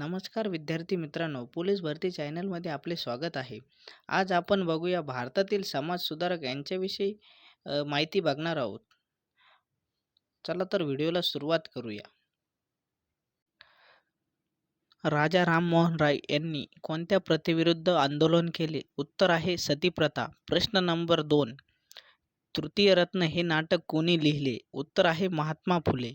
नमस्कार विद्यार्थी मित्रांनो पोलीस भरती चॅनलमध्ये आपले स्वागत आहे. आज आपण बघूया भारतातील समाजसुधारक यांच्याविषयी माहिती बघणार आहोत. चला तर व्हिडिओला सुरुवात करूया. राजा राममोहन राय यांनी कोणत्या प्रथेविरुद्ध आंदोलन केले? उत्तर आहे सतीप्रथा प्रश्न नंबर दोन तृतीय रत्न हे नाटक कोणी लिहिले? उत्तर आहे महात्मा फुले.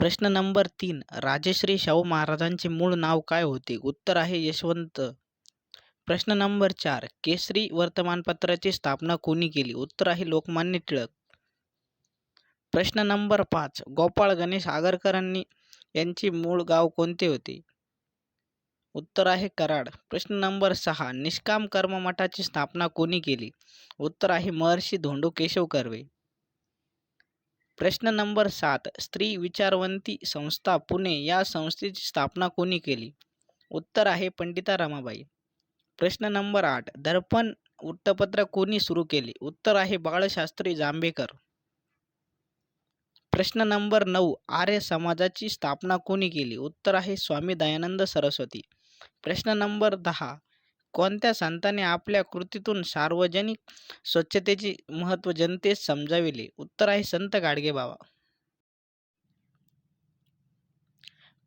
प्रश्न नंबर तीन राजश्री शाहू महाराजांचे मूळ नाव काय होते? उत्तर आहे यशवंत. प्रश्न नंबर चार केसरी वर्तमानपत्राची स्थापना कोणी केली? उत्तर आहे लोकमान्य टिळक. प्रश्न नंबर पाच गोपाळ गणेश आगरकरांनी यांचे मूळ गाव कोणते होते? उत्तर आहे कराड. प्रश्न नंबर सहा निष्काम कर्म मठाची स्थापना कोणी केली? उत्तर आहे महर्षी धोंडो केशव कर्वे. प्रश्न नंबर सात स्त्री विचारवंती संस्था पुणे या संस्थेची स्थापना कोणी केली? उत्तर आहे पंडिता रमाबाई. प्रश्न नंबर आठ दर्पण वृत्तपत्र कोणी सुरू केले? उत्तर आहे बाळशास्त्री जांभेकर. प्रश्न नंबर नऊ आर्य समाजाची स्थापना कोणी केली? उत्तर आहे स्वामी दयानंद सरस्वती. प्रश्न नंबर दहा कोणत्या संतांनी आपल्या कृतीतून सार्वजनिक स्वच्छतेचे महत्त्व जनतेस समजाविले? उत्तर आहे संत गाडगेबाबा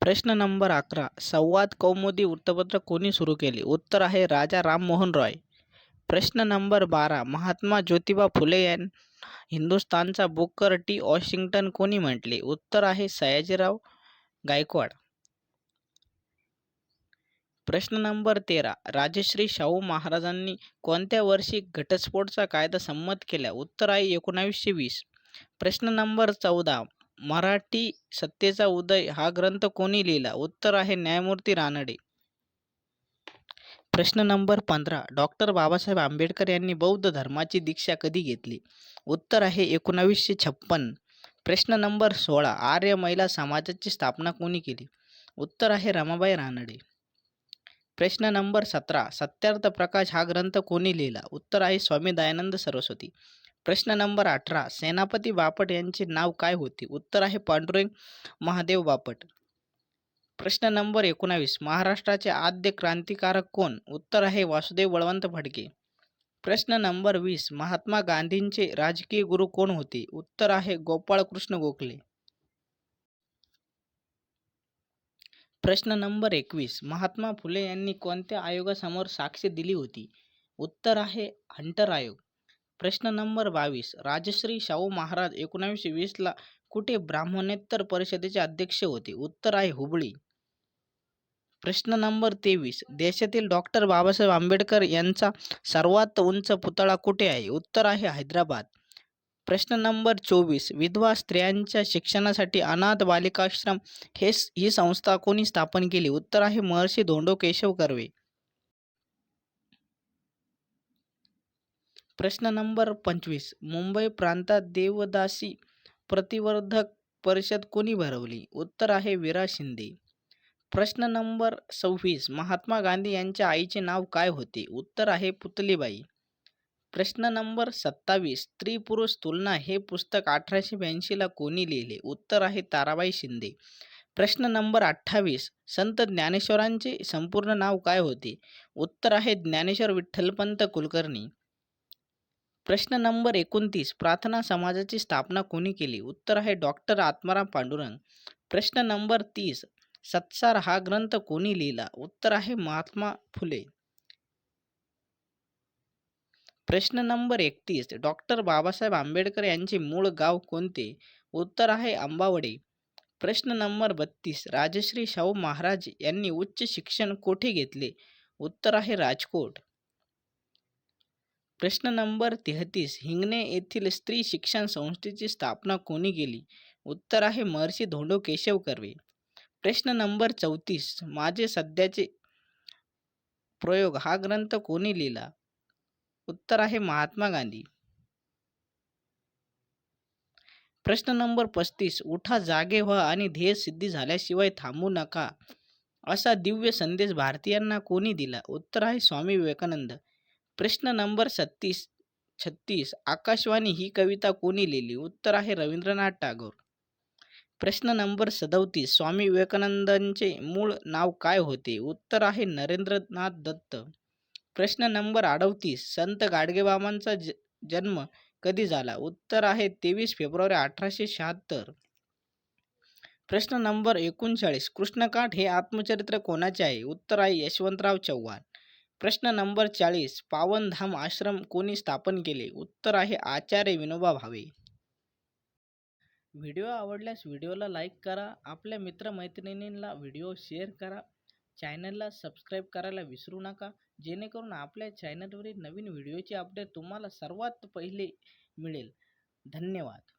प्रश्न नंबर अकरा. संवाद कौमुदी वृत्तपत्र कोणी सुरू केले? उत्तर आहे राजा राममोहन रॉय. प्रश्न नंबर बारा. महात्मा ज्योतिबा फुले यां हिंदुस्थानचा बुकर टी. वॉशिंग्टन कोणी म्हटले? उत्तर आहे सयाजीराव गायकवाड. प्रश्न नंबर तेरा. राजश्री शाहू महाराजांनी कोणत्या वर्षी घटस्फोटचा कायदा संमत केला? उत्तर आहे एकोणावीसशे वीस. प्रश्न नंबर चौदा. मराठी सत्तेचा उदय हा ग्रंथ कोणी लिहिला? उत्तर आहे न्यायमूर्ती रानडे. प्रश्न नंबर पंधरा. डॉक्टर बाबासाहेब आंबेडकर यांनी बौद्ध धर्माची दीक्षा कधी घेतली? उत्तर आहे एकोणावीसशे छप्पन. प्रश्न नंबर सोळा. आर्य महिला समाजाची स्थापना कोणी केली? उत्तर आहे रमाबाई रानडे. प्रश्न नंबर सतरा सत्यार्थ प्रकाश हा ग्रंथ कोणी लिहिला? उत्तर आहे स्वामी दयानंद सरस्वती. प्रश्न नंबर अठरा सेनापती बापट यांचे नाव काय होते? उत्तर आहे पांडुरंग महादेव बापट. प्रश्न नंबर एकोणावीस महाराष्ट्राचे आद्य क्रांतिकारक कोण? उत्तर आहे वासुदेव बळवंत फडके. प्रश्न नंबर वीस महात्मा गांधींचे राजकीय गुरु कोण होते? उत्तर आहे गोपाळकृष्ण गोखले. प्रश्न नंबर एकवीस. महात्मा फुले यांनी कोणत्या आयोगासमोर साक्ष दिली होती? उत्तर आहे हंटर आयोग. प्रश्न नंबर बावीस. राजश्री शाहू महाराज एकोणावीसशे वीसला कुठे ब्राह्मणेत्तर परिषदेचे अध्यक्ष होते? उत्तर आहे हुबळी. प्रश्न नंबर तेवीस. देशातील डॉक्टर बाबासाहेब आंबेडकर यांचा सर्वात उंच पुतळा कुठे आहे? उत्तर आहे हैदराबाद. प्रश्न नंबर चोवीस. विधवा स्त्रियांच्या शिक्षणासाठी अनाथ बालिकाश्रम हे ही संस्था कोणी स्थापन केली? उत्तर आहे महर्षी धोंडो केशव कर्वे. प्रश्न नंबर पंचवीस. मुंबई प्रांतात देवदासी प्रतिवर्धक परिषद कोणी भरवली? उत्तर आहे विरा शिंदे. प्रश्न नंबर सव्वीस. महात्मा गांधी यांच्या आईचे नाव काय होते? उत्तर आहे पुतलीबाई. प्रश्न नंबर सत्तावीस स्त्री पुरुष तुलना हे पुस्तक अठराशे ब्याऐंशीला कोणी लिहिले? उत्तर आहे ताराबाई शिंदे. प्रश्न नंबर अठ्ठावीस संत ज्ञानेश्वरांचे संपूर्ण नाव काय होते? उत्तर आहे ज्ञानेश्वर विठ्ठलपंत कुलकर्णी. प्रश्न नंबर एकोणतीस प्रार्थना समाजाची स्थापना कोणी केली? उत्तर आहे डॉक्टर आत्माराम पांडुरंग. प्रश्न नंबर तीस सत्सार हा ग्रंथ कोणी लिहिला? उत्तर आहे महात्मा फुले. प्रश्न नंबर एकतीस. डॉक्टर बाबासाहेब आंबेडकर यांचे मूळ गाव कोणते? उत्तर आहे अंबावडे प्रश्न नंबर बत्तीस. राजश्री शाहू महाराज यांनी उच्च शिक्षण कोठे घेतले? उत्तर आहे राजकोट. प्रश्न नंबर तेहतीस. हिंगणे येथील स्त्री शिक्षण संस्थेची स्थापना कोणी केली? उत्तर आहे महर्षी धोंडो केशव कर्वे. प्रश्न नंबर चौतीस. माझे सध्याचे प्रयोग हा ग्रंथ कोणी लिहिला? उत्तर आहे महात्मा गांधी. प्रश्न नंबर पस्तीस उठा जागे व्हा आणि ध्येय सिद्धी झाल्याशिवाय थांबू नका असा दिव्य संदेश भारतीयांना कोणी दिला? उत्तर आहे स्वामी विवेकानंद. प्रश्न नंबर सत्तीस छत्तीस आकाशवाणी ही कविता कोणी लिहिली? उत्तर आहे रवींद्रनाथ टागोर. प्रश्न नंबर सदौतीस स्वामी विवेकानंदांचे मूळ नाव काय होते? उत्तर आहे नरेंद्रनाथ दत्त. प्रश्न नंबर अडतीस. संत गाडगेबाबांचा ज जन्म कधी झाला? उत्तर आहे तेवीस फेब्रुवारी अठराशे शहात्तर. प्रश्न नंबर एकोणचाळीस. कृष्णकाठ हे आत्मचरित्र कोणाचे आहे? उत्तर आहे यशवंतराव चव्हाण. प्रश्न नंबर चाळीस. पावनधाम आश्रम कोणी स्थापन केले? उत्तर आहे आचार्य विनोबा भावे. व्हिडिओ आवडल्यास व्हिडिओला लाईक करा. आपल्या मित्रमैत्रिणींना व्हिडिओ शेअर करा. चॅनलला सबस्क्राईब करायला विसरू नका. जेणेकरून आपल्या चॅनलवरील नवीन व्हिडिओचे अपडेट तुम्हाला सर्वात पहिले मिळेल. धन्यवाद.